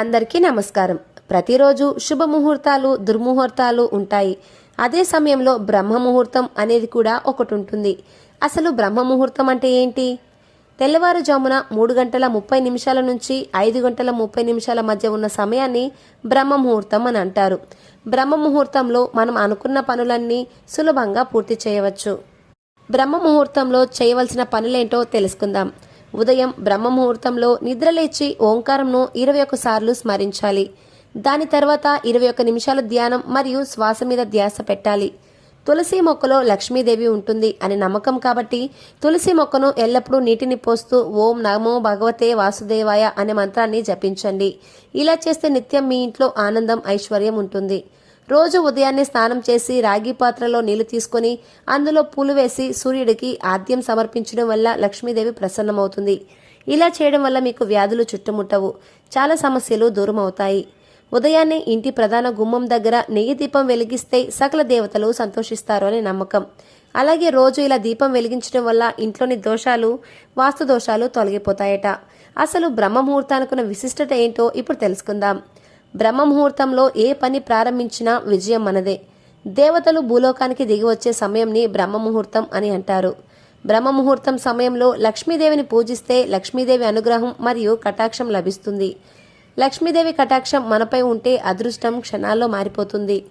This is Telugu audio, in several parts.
అందరికీ నమస్కారం. ప్రతిరోజు శుభముహూర్తాలు దుర్ముహూర్తాలు ఉంటాయి. అదే సమయంలో బ్రహ్మ ముహూర్తం అనేది కూడా ఒకటి ఉంటుంది అసలు బ్రహ్మ ముహూర్తం అంటే ఏంటి? తెల్లవారుజామున మూడు గంటల ముప్పై నిమిషాల నుంచి ఐదు గంటల ముప్పై నిమిషాల మధ్య ఉన్న సమయాన్ని బ్రహ్మ ముహూర్తం అని అంటారు. బ్రహ్మ ముహూర్తంలో మనం అనుకున్న పనులన్నీ సులభంగా పూర్తి చేయవచ్చు. బ్రహ్మ ముహూర్తంలో చేయవలసిన పనులేంటో తెలుసుకుందాం. ఉదయం బ్రహ్మ ముహూర్తంలో నిద్రలేచి ఓంకారంను ఇరవై ఒకసార్లు సార్లు స్మరించాలి. దాని తర్వాత ఇరవై ఒక్క నిమిషాల ధ్యానం మరియు శ్వాస మీద ధ్యాస పెట్టాలి. తులసి మొక్కలో లక్ష్మీదేవి ఉంటుంది అనే నమ్మకం కాబట్టి తులసి మొక్కను ఎల్లప్పుడూ నీటిని పోస్తూ ఓం నమో భగవతే వాసుదేవాయ అనే మంత్రాన్ని జపించండి. ఇలా చేస్తే నిత్యం మీ ఇంట్లో ఆనందం ఐశ్వర్యం ఉంటుంది. రోజు ఉదయాన్నే స్నానం చేసి రాగి పాత్రలో నీళ్ళు తీసుకొని అందులో పూలు వేసి సూర్యుడికి ఆద్యం సమర్పించడం వల్ల లక్ష్మీదేవి ప్రసన్నమవుతుంది. ఇలా చేయడం వల్ల మీకు వ్యాధులు చుట్టుముట్టవు. చాలా సమస్యలు దూరం అవుతాయి ఉదయాన్నే ఇంటి ప్రధాన గుమ్మం దగ్గర నెయ్యి దీపం వెలిగిస్తే సకల దేవతలు సంతోషిస్తారు అనే నమ్మకం. అలాగే రోజు ఇలా దీపం వెలిగించడం వల్ల ఇంట్లోని దోషాలు వాస్తు దోషాలు తొలగిపోతాయట. అసలు బ్రహ్మ ముహూర్తానికున్న విశిష్టత ఏంటో ఇప్పుడు తెలుసుకుందాం. బ్రహ్మ ముహూర్తంలో ఏ పని ప్రారంభించినా విజయం మనదే. దేవతలు భూలోకానికి దిగి వచ్చే సమయంని బ్రహ్మ ముహూర్తం అని అంటారు. బ్రహ్మ ముహూర్తం సమయంలో లక్ష్మీదేవిని పూజిస్తే లక్ష్మీదేవి అనుగ్రహం మరియు కటాక్షం లభిస్తుంది. లక్ష్మీదేవి కటాక్షం మనపై ఉంటే అదృష్టం క్షణాల్లో మారిపోతుంది.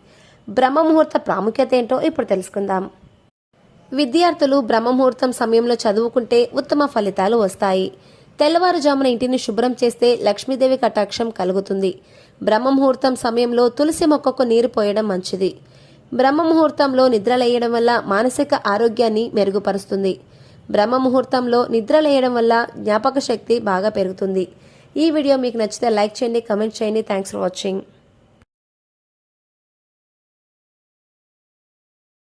బ్రహ్మ ముహూర్త ప్రాముఖ్యత ఏంటో ఇప్పుడు తెలుసుకుందాం. విద్యార్థులు బ్రహ్మముహూర్తం సమయంలో చదువుకుంటే ఉత్తమ ఫలితాలు వస్తాయి. తెల్లవారుజామున ఇంటిని శుభ్రం చేస్తే లక్ష్మీదేవి కటాక్షం కలుగుతుంది. బ్రహ్మముహూర్తం సమయంలో తులసి మొక్కకు నీరు పోయడం మంచిది. బ్రహ్మముహూర్తంలో నిద్రలేయడం వల్ల మానసిక ఆరోగ్యాన్ని మెరుగుపరుస్తుంది. బ్రహ్మముహూర్తంలో నిద్రలేయడం వల్ల జ్ఞాపక శక్తి బాగా పెరుగుతుంది. ఈ వీడియో మీకు నచ్చితే లైక్ చేయండి కమెంట్ చేయండి. Thanks for watching